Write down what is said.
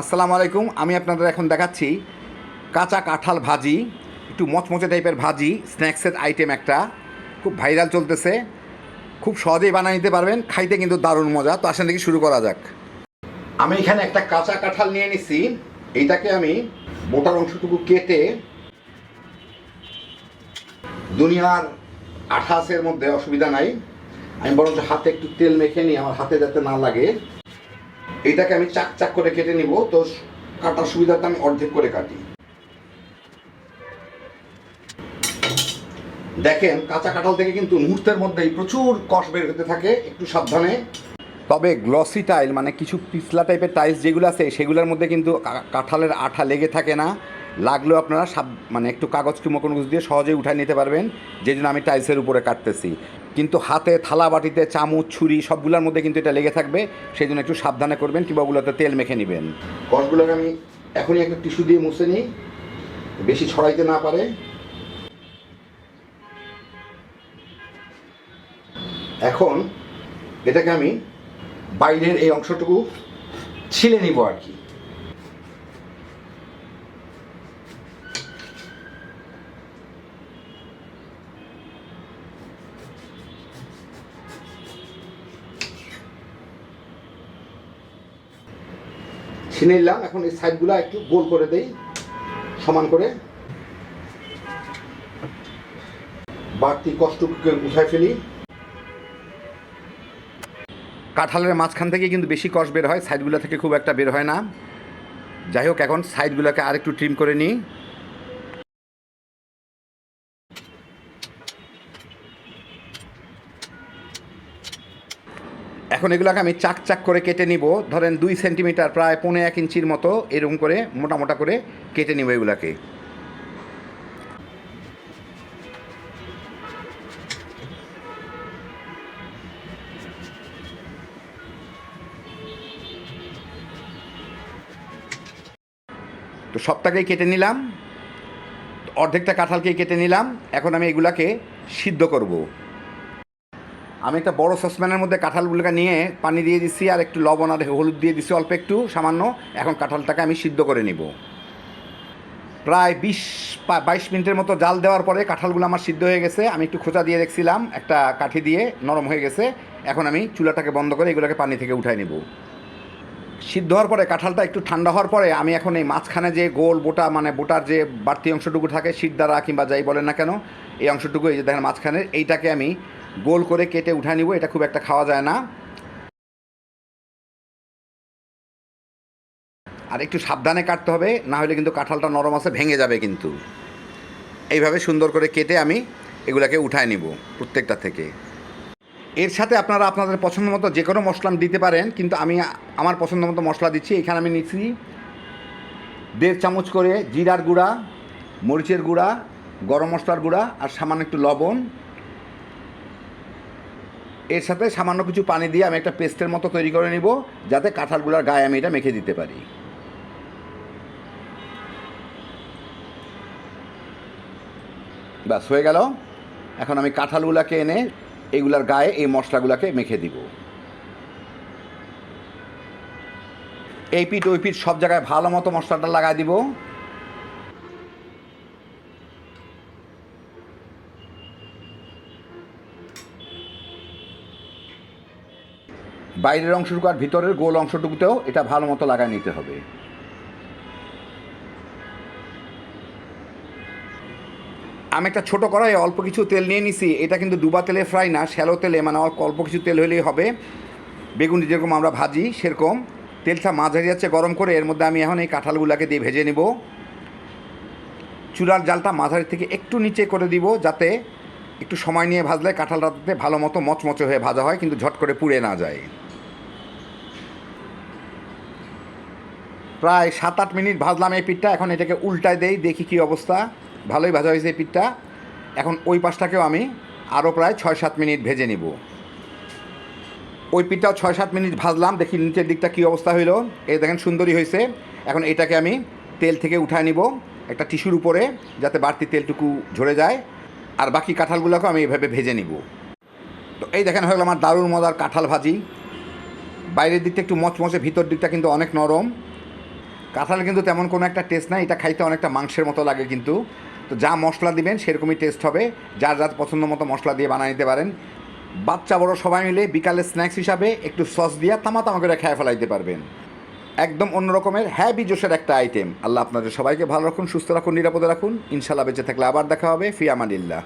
আসসালামু আলাইকুম, আমি আপনাদের এখন দেখাচ্ছি কাঁচা কাঁঠাল ভাজি, একটু মচমচে টাইপের ভাজি স্ন্যাক্সের আইটেম একটা। খুব ভাইরাল চলতেছে, খুব সহজেই বানিয়ে নিতে পারবেন, খাইতে কিন্তু দারুণ মজা। তো আসেন দেখি শুরু করা যাক। আমি এখানে একটা কাঁচা কাঁঠাল নিয়ে নিছি, এইটাকে আমি বোটার অংশটুকু কেটে দুনিয়ার আঠাশের মধ্যে অসুবিধা নাই। আমি বরঞ্চ হাতে একটু তেল মেখে নিই, আমার হাতে যাতে না লাগে। এটাকে আমি চাক চাক করে কেটে নিব, তো কাটার সুবিধাটা আমি অর্ধেক করে কাটি। দেখেন, কাঁচা কাঁঠাল থেকে কিন্তু মুহূর্তের মধ্যেই প্রচুর কষ বের হতে থাকে, একটু সাবধানে। তবে গ্লসি টাইল মানে কিছু পিছলা টাইপের টাইলস যেগুলো আছে, সেগুলোর মধ্যে কিন্তু কাঁঠালের আঠা লেগে থাকে না। লাগলেও আপনারা সাব মানে একটু কাগজ কিংবা কোনো কিছু দিয়ে সহজেই উঠায় নিতে পারবেন, যে জন্য আমি টাইলসের উপরে কাটতেছি। কিন্তু হাতে থালা বাটিতে চামচ, ছুরি সবগুলোর মধ্যে কিন্তু এটা লেগে থাকবে, সেই জন্য একটু সাবধানে করবেন কিংবা ওগুলোতে তেল মেখে নেবেন। কষগুলোকে আমি এখনই একটা টিস্যু দিয়ে মুছে নিই, বেশি ছড়াইতে না পারে। এখন এটাকে আমি বাইরের এই অংশটুকু ছিলে নিব আর কি। ছিনে নিলাম। এখন এই সাইডগুলো একটু গোল করে দেই। সমান করে। বাড়তি কষ্টকে উঠায় ফেলি। কাঁঠালের মাঝখান থেকে কিন্তু বেশি কষ বের হয়। সাইডগুলো থেকে খুব একটা বের হয় না। যাই হোক, এখন সাইডগুলোকে আরেকটু ট্রিম করে নিই। এখন এগুলোকে আমি চাক চাক করে কেটে নিব। ধরেন দুই সেন্টিমিটার প্রায় পৌনে এক ইঞ্চির মতো এরকম করে, মোটা মোটা করে কেটে নিব এগুলাকে। তো সবটাকেই কেটে নিলাম। অর্ধেকটা কাঁঠালকেই কেটে নিলাম। এখন আমি এগুলাকে সিদ্ধ করব। আমি একটা বড় সসপ্যানের মধ্যে কাঁঠালগুলোকে নিয়ে পানি দিয়ে দিচ্ছি আর একটু লবণ আর হলুদ দিয়ে দিচ্ছি অল্প একটু, সামান্য। এখন কাঁঠালটাকে আমি সিদ্ধ করে নিব। প্রায় বিশ বাইশ মিনিটের মতো জাল দেওয়ার পরে কাঁঠালগুলো আমার সিদ্ধ হয়ে গেছে। আমি একটু খোঁচা দিয়ে দেখছিলাম, একটা কাঠি দিয়ে নরম হয়ে গেছে। এখন আমি চুলাটাকে বন্ধ করে এগুলোকে পানি থেকে উঠাই নেব। সিদ্ধ হওয়ার পরে কাঁঠালটা একটু ঠান্ডা হওয়ার পরে আমি এখন এই মাঝখানে যে গোল বোটা মানে বোটার যে বাড়তি অংশটুকু থাকে শীত দ্বারা কিংবা যাই বলেন না কেন, এই অংশটুকু এই যে দেখেন মাঝখানের, এইটাকে আমি গোল করে কেটে উঠায় নিব, এটা খুব একটা খাওয়া যায় না। আর একটু সাবধানে কাটতে হবে, না হলে কিন্তু কাঁঠালটা নরম আছে, ভেঙে যাবে কিন্তু। এইভাবে সুন্দর করে কেটে আমি এগুলাকে উঠায় নিব প্রত্যেকটা থেকে। এর সাথে আপনারা আপনাদের পছন্দ মতো যে কোনো মশলা দিতে পারেন, কিন্তু আমি আমার পছন্দ মতো মশলা দিচ্ছি। এখানে আমি নিচ্ছি দেড় চামচ করে জিরার গুঁড়া, মরিচের গুঁড়া, গরম মশলার গুঁড়া, আর সামান্য একটু লবণ এর সাথে সামান্য কিছু পানি দিয়ে আমি একটা পেস্টের মতো তৈরি করে নিব, যাতে কাঁঠালগুলোর গায়ে আমি এটা মেখে দিতে পারি। ব্যাস, হয়ে গেল। এখন আমি কাঁঠালগুলোকে এনে এগুলার গায়ে এই মশলাগুলোকে মেখে দিব। এই পিঠ, ওই পিঠ সব জায়গায় ভালো মতো মশলাটা লাগাই দিব। বাইরের অংশটুকু আর ভিতরের গোল অংশটুকুতেও এটা ভালো মতো লাগাই নিতে হবে। আমি একটা ছোটো কড়াই অল্প কিছু তেল নিয়ে নিছি, এটা কিন্তু ডুবা তেলে ফ্রাই না, শ্যালো তেলে মানে অল্প অল্প কিছু তেল হলেই হবে। বেগুন যেরকম আমরা ভাজি, সেরকম। তেলটা মাঝারি যাচ্ছে গরম করে এর মধ্যে আমি এখন এই কাঁঠালগুলোকে দিয়ে ভেজে নেব। চুলার জালটা মাঝারি থেকে একটু নিচে করে দিব, যাতে একটু সময় নিয়ে ভাজলে কাঁঠালটাতে ভালো মতো মচমচে হয়ে ভাজা হয়, কিন্তু ঝট করে পুড়ে না যায়। প্রায় সাত আট মিনিট ভাজলাম এই পিঠটা, এখন এটাকে উল্টায় দেই, দেখি কী অবস্থা। ভালোই ভাজা হয়েছে এই পিঠটা। এখন ওই পাশটাকেও আমি আরও প্রায় ছয় সাত মিনিট ভেজে নিব। ওই পিঠটাও ছয় সাত মিনিট ভাজলাম, দেখি নিচের দিকটা কী অবস্থা হইল। এই দেখেন সুন্দরী হয়েছে। এখন এটাকে আমি তেল থেকে উঠায় নিব, একটা টিস্যুর উপরে, যাতে বাড়তি তেলটুকু ঝরে যায়। আর বাকি কাঁঠালগুলোকেও আমি এভাবে ভেজে নিব। তো এই দেখেন হয়ে গেল আমার দারুণ মজার কাঁঠাল ভাজি। বাইরের দিকটা একটু মচমচে, ভিতর দিকটা কিন্তু অনেক নরম। কাঁঠাল কিন্তু তেমন কোনো একটা টেস্ট নাই, এটা খাইতে অনেকটা মাংসের মতো লাগে কিন্তু। তো যা মশলা দিবেন সেরকমই টেস্ট হবে, যার যার পছন্দ মতো মশলা দিয়ে বানিয়ে নিতে পারেন। বাচ্চা বড় সবাই মিলে বিকালে স্ন্যাক্স হিসাবে একটু সস দিয়ে তামা তামা করে খেয়ে ফেলাইতে পারবেন। একদম অন্য রকমের হ্যাভি জোশের একটা আইটেম আল্লাহ আপনাদের সবাইকে ভালো রাখুন, সুস্থ রাখুন, নিরাপদে রাখুন। ইনশাল্লাহ বেঁচে থাকলে আবার দেখা হবে। ফি আমানিল্লাহ